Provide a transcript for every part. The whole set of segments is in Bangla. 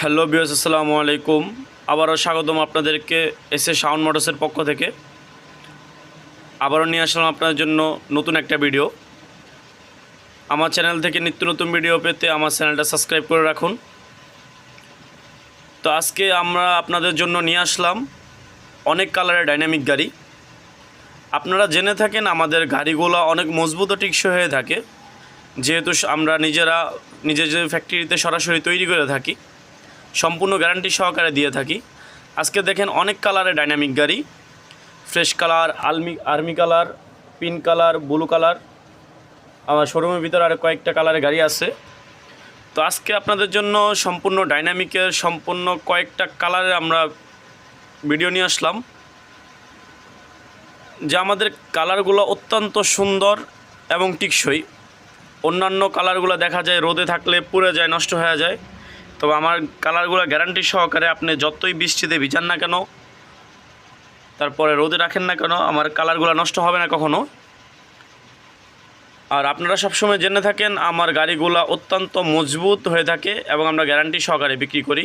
হ্যালো বিয়াস আসসালামু আলাইকুম। আবারও স্বাগতম আপনাদেরকে এসে সাউন্ড মোটরসের পক্ষ থেকে। আবারও নিয়ে আসলাম আপনাদের জন্য নতুন একটা ভিডিও। আমার চ্যানেল থেকে নিত্য নতুন ভিডিও পেতে আমার চ্যানেলটা সাবস্ক্রাইব করে রাখুন। তো আজকে আমরা আপনাদের জন্য নিয়ে আসলাম অনেক কালারের ডাইনামিক গাড়ি। আপনারা জেনে থাকেন আমাদের গাড়িগুলো অনেক মজবুত ও টিকসই হয়ে থাকে। যেহেতু আমরা নিজেরা নিজেদের ফ্যাক্টরিতে সরাসরি তৈরি করে থাকি। সম্পূর্ণ গ্যারান্টি সহকারে দিয়ে থাকি। আজকে দেখেন অনেক কালারের ডাইনামিক গাড়ি। Fresh colour আলমি army colour pink colour blue colour আমার শোরুমের ভিতরে আর কয়েকটা কালারের গাড়ি আছে। তো আজকে আপনাদের জন্য সম্পূর্ণ ডাইনামিকের সম্পূর্ণ কয়েকটা কালারের আমরা ভিডিও নিয়ে আসলাম। যে আমাদের কালারগুলো অত্যন্ত সুন্দর এবং টিকসই। অন্যান্য কালারগুলো দেখা যায় রোদে থাকলে পুড়ে যায়, নষ্ট হয়ে যায়। তবে আমার কালারগুলো গ্যারান্টি সহকারে আপনি যতই বৃষ্টিতে ভিজান না কেন, তারপরে রোদে রাখেন না কেন, আমার কালারগুলো নষ্ট হবে না কখনো। আর আপনারা সবসময় জেনে থাকেন, আমার গাড়িগুলো অত্যন্ত মজবুত হয়ে থাকে এবং আমরা গ্যারান্টি সহকারে বিক্রি করি।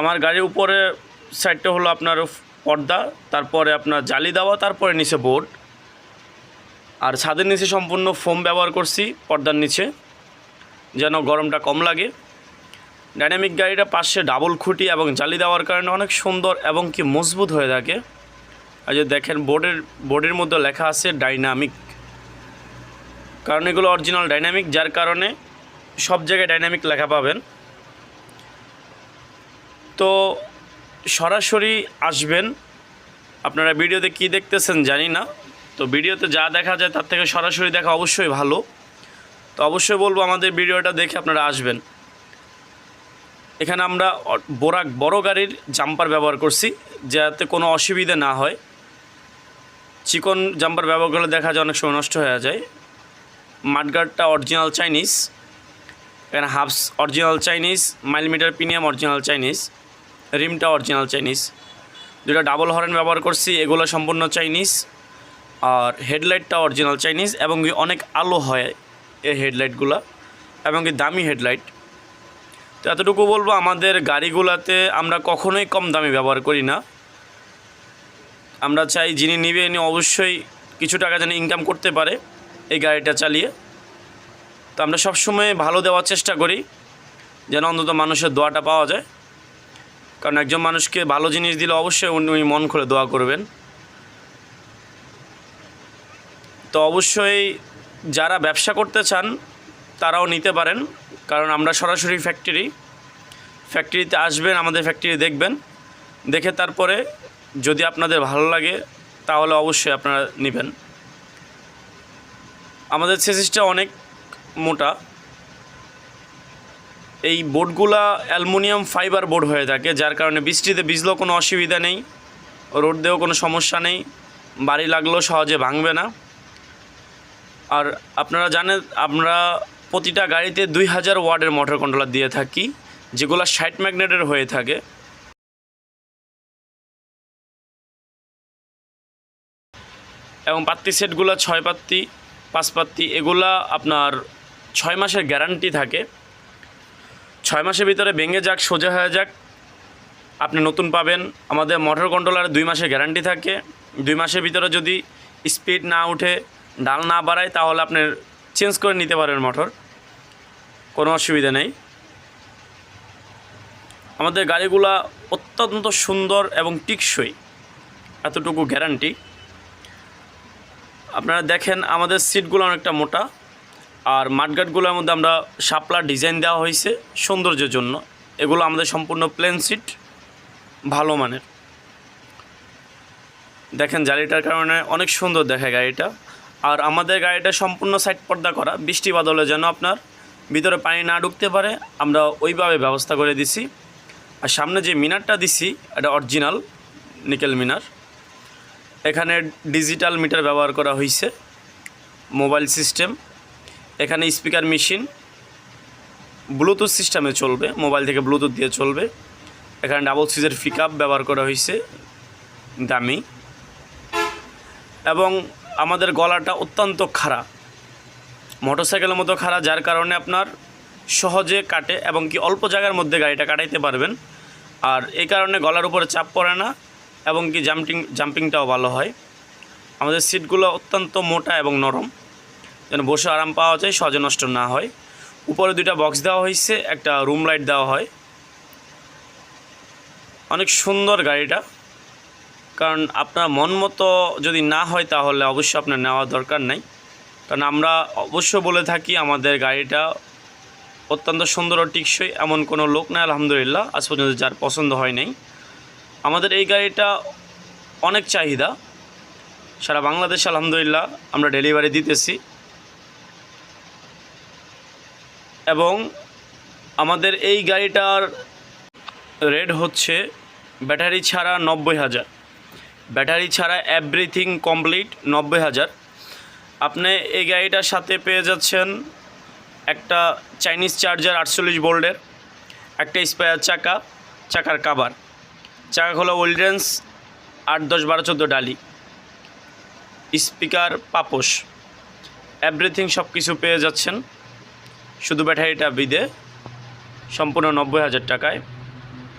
আমার গাড়ির উপরে সাইডটা হলো আপনার পর্দা, তারপরে আপনার জালি দেওয়া, তারপরে নিচে বোর্ড আর ছাদের নিচে সম্পূর্ণ ফোম ব্যবহার করছি, পর্দার নিচে। যেন গরমটা কম লাগে। ডাইনামিক গাড়িটা পাশে ডাবল খুঁটি এবং জালি দেওয়ার কারণে অনেক সুন্দর এবং কি মজবুত হয়ে থাকে। আর যে দেখেন বোর্ডের বোর্ডের মধ্যে লেখা আছে ডাইনামিক। কারণ এগুলো অরিজিনাল ডাইনামিক, যার কারণে সব জায়গায় ডাইনামিক লেখা পাবেন। তো সরাসরি আসবেন। আপনারা ভিডিওতে কি দেখতেছেন জানি না। তো ভিডিওতে যা দেখা যায় তার থেকে সরাসরি দেখা অবশ্যই ভালো। তো অবশ্যই বলব আমাদের ভিডিওটা দেখে আপনারা আসবেন। এখানে আমরা বোরাক বড় গাড়ির জাম্পার ব্যবহার করছি, যাতে কোনো অসুবিধে না হয়। চিকন জাম্পার ব্যবহার করলে দেখা যায় অনেক সময় নষ্ট হয়ে যায়। মাঠগার্ডটা অরিজিনাল চাইনিজ এখানে হাফস original Chinese mile meter premium original Chinese রিমটা original Chinese দুটো ডাবল হরেন ব্যবহার করছি, এগুলো সম্পূর্ণ চাইনিজ আর হেডলাইটটা অরিজিনাল চাইনিজ এবং অনেক আলো হয়। এই হেডলাইটগুলো এবং কি দামি হেডলাইট। তো এতটুকু বলব, আমাদের গাড়িগুলোতে আমরা কখনোই কম দামি ব্যবহার করি না। আমরা চাই যিনি নিবে উনি অবশ্যই কিছু টাকা যেন ইনকাম করতে পারে এই গাড়িটা চালিয়ে। তো আমরা সবসময় ভালো দেওয়ার চেষ্টা করি, যেন অন্তত মানুষের দোয়াটা পাওয়া যায়। কারণ একজন মানুষকে ভালো জিনিস দিলে অবশ্যই উনি মন খুলে দোয়া করবেন। তো অবশ্যই যারা ব্যবসা করতে চান, তারাও নিতে পারেন। কারণ আমরা সরাসরি ফ্যাক্টরি ফ্যাক্টরিতে আসবেন, আমাদের ফ্যাক্টরি দেখবেন। দেখে তারপরে যদি আপনাদের ভালো লাগে, তাহলে অবশ্যই আপনারা নেবেন। আমাদের সেসিসটা অনেক মোটা। এই বোর্ডগুলা অ্যালুমিনিয়াম ফাইবার বোর্ড হয়ে থাকে, যার কারণে বৃষ্টিতে ভিজলেও কোনো অসুবিধা নেই রোড দিয়েও কোনো সমস্যা নেই, বাড়ি লাগলেও সহজে ভাঙবে না। আর আপনারা জানেন আমরা প্রতিটা গাড়িতে দুই হাজার ওয়ার্ডের মোটর কন্ট্রোলার দিয়ে থাকি, যেগুলো ষাট ম্যাগনেটের হয়ে থাকে। এবং পাত্তি সেটগুলো ছয় পাত্তি, পাঁচ পাত্তি, এগুলা আপনার ছয় মাসের গ্যারান্টি থাকে। ছয় মাসের ভিতরে ভেঙে যাক, সোজা হয়ে যাক, আপনি নতুন পাবেন। আমাদের মোটর কন্ট্রোলারে দুই মাসের গ্যারান্টি থাকে। দুই মাসের ভিতরে যদি স্পিড না উঠে ডাল না বাড়ায় তাহলে আপনি চেঞ্জ করে নিতে পারেন মোটর। কোনো অসুবিধা নেই। আমাদের গাড়িগুলা অত্যন্ত সুন্দর এবং টিকসই। এতটুকু গ্যারান্টি। আপনারা দেখেন আমাদের সিটগুলো অনেকটা মোটা আর মাঠগাটগুলোর মধ্যে আমরা শাপলার ডিজাইন দেওয়া হয়েছে সৌন্দর্যের জন্য। এগুলো আমাদের সম্পূর্ণ প্লেন সিট, ভালো মানের। দেখেন জালিটার কারণে অনেক সুন্দর দেখে গাড়িটা। আর আমাদের গাড়িটা সম্পূর্ণ সাইড পর্দা করা। বৃষ্টি বাদলে যেন আপনার ভিতরে পানি না ঢুকতে পারে, আমরা ওইভাবে ব্যবস্থা করে দিছি। আর সামনে যে মিনারটা দিছি, এটা অরিজিনাল নিকেল মিনার। এখানে ডিজিটাল মিটার ব্যবহার করা হয়েছে মোবাইল সিস্টেম। এখানে স্পিকার মেশিন, ব্লুটুথ সিস্টেমে চলবে, মোবাইল থেকে ব্লুটুথ দিয়ে চলবে। এখানে ডাবল সিজের পিক ব্যবহার করা হয়েছে দামি। এবং আমাদের গলাটা অত্যন্ত খাড়া, মোটরসাইকেলের মতো খাড়া, যার কারণে আপনার সহজে কাটে এবং কি অল্প জায়গার মধ্যে গাড়িটা কাটাইতে পারবেন। আর এই কারণে গলার উপরে চাপ পড়ে না এবং কি জাম্পিং, জাম্পিংটাও ভালো হয়। আমাদের সিটগুলো অত্যন্ত মোটা এবং নরম, যেন বসে আরাম পাওয়া যায়, সহজে নষ্ট না হয়। উপরে দুইটা বক্স দেওয়া হয়েছে, একটা রুম লাইট দেওয়া হয়। অনেক সুন্দর গাড়িটা। কারণ আপনার মন মতো যদি না হয় তাহলে অবশ্যই আপনার নেওয়া দরকার নাই। কারণ আমরা অবশ্য বলে থাকি আমাদের গাড়িটা অত্যন্ত সুন্দর ও টিকসই, এমন কোনো লোক নাই, আলহামদুলিল্লাহ, আজ পর্যন্ত যার পছন্দ হয় নাই। আমাদের এই গাড়িটা অনেক চাহিদা। সারা বাংলাদেশ, আলহামদুলিল্লাহ, আমরা ডেলিভারি দিতেছি। এবং আমাদের এই গাড়িটার রেট হচ্ছে ব্যাটারি ছাড়া নব্বই হাজার। ব্যাটারি ছাড়া এভরিথিং কমপ্লিট নব্বই হাজার। আপনি এই গাড়িটার সাথে পেয়ে যাচ্ছেন একটা চাইনিজ চার্জার আটচল্লিশ বোল্ডের একটা স্পায়ার চাকা, চাকার কাবার চাকা খোলা ওল্ডেন্স আট দশ বারো চোদ্দ ডালি। স্পিকার পাপোশ। এভরিথিং সব কিছু পেয়ে যাচ্ছেন। শুধু ব্যাটারিটা বিদে, সম্পূর্ণ নব্বই হাজার টাকায়।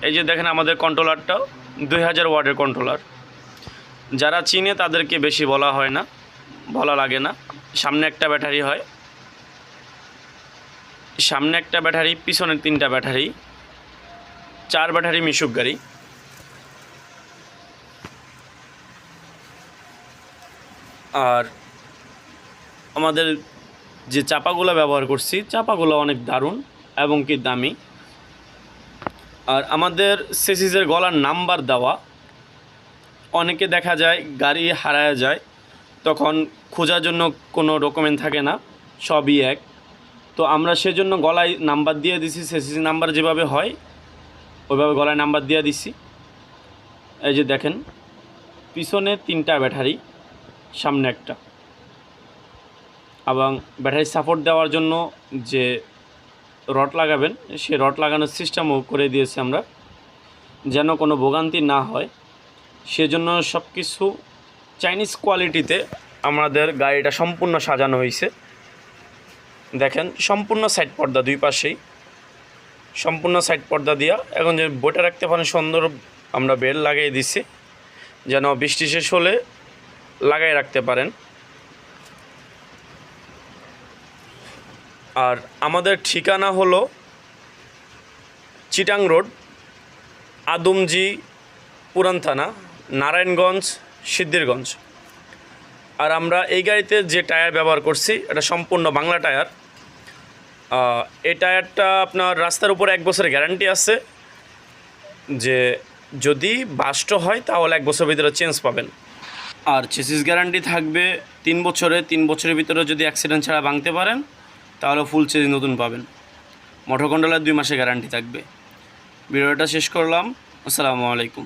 এই যে দেখেন আমাদের কন্ট্রোলারটাও দুই হাজার ওয়ার্ডের কন্ট্রোলার যারা চিনে তাদেরকে বেশি বলা হয় না, বলা লাগে না। সামনে একটা ব্যাটারি হয়। সামনে একটা ব্যাটারি পিছনে তিনটা ব্যাটারি। চার ব্যাটারি মিশুক গাড়ি। আর আমাদের যে চাপাগুলো ব্যবহার করছি, চাপাগুলো অনেক দারুণ এবং কি দামি। আর আমাদের সেসিসের গলার নাম্বার দেওয়া অনেকে দেখা যায় গাড়ি হারায় যায়, তখন খোঁজার জন্য কোনো ডকুমেন্ট থাকে না, সবই এক। তো আমরা সেজন্য গলায় নাম্বার দিয়ে দিছি সেসিসি নাম্বার যেভাবে হয়, ওইভাবে গলায় নাম্বার দিয়ে দিছি। এই যে দেখেন, পিছনে তিনটা ব্যাটারি, সামনে একটা। এবং ব্যাটারি সাপোর্ট দেওয়ার জন্য যে রড লাগাবেন সে রড লাগানোর সিস্টেমও করে দিয়েছি আমরা, যেন কোনো ভোগান্তি না হয়। সেজন্য সব কিছু চাইনিজ কোয়ালিটিতে আমাদের গাড়িটা সম্পূর্ণ সাজানো হয়েছে। দেখেন, সম্পূর্ণ সাইড পর্দা দুই পাশেই। সম্পূর্ণ সাইড পর্দা দিয়া এখন যে বইটা রাখতে পারেন, সুন্দর আমরা বেল লাগিয়ে দিছি, যেন বৃষ্টি শেষ হলে লাগাই রাখতে পারেন। আর আমাদের ঠিকানা হলো চিটাং রোড, আদমজি পুরান থানা। নারায়ণগঞ্জ, সিদ্ধিরগঞ্জ। আর আমরা এই গাড়িতে যে টায়ার ব্যবহার করছি, এটা সম্পূর্ণ বাংলা টায়ার। এই টায়ারটা আপনার রাস্তার উপর এক বছরের গ্যারান্টি আছে যে যদি বাস্ট হয়, তাহলে এক বছর ভিতরে চেঞ্জ পাবেন। আর চেসিস গ্যারান্টি থাকবে তিন বছরে, তিন বছরের ভিতরে যদি অ্যাক্সিডেন্ট ছাড়া ভাঙতে পারেন, তাহলে ফুল চেঞ্জ নতুন পাবেন। মোটর কন্ট্রোলার দুই মাসে গ্যারান্টি থাকবে। ভিডিওটা শেষ করলাম। আসসালামু আলাইকুম।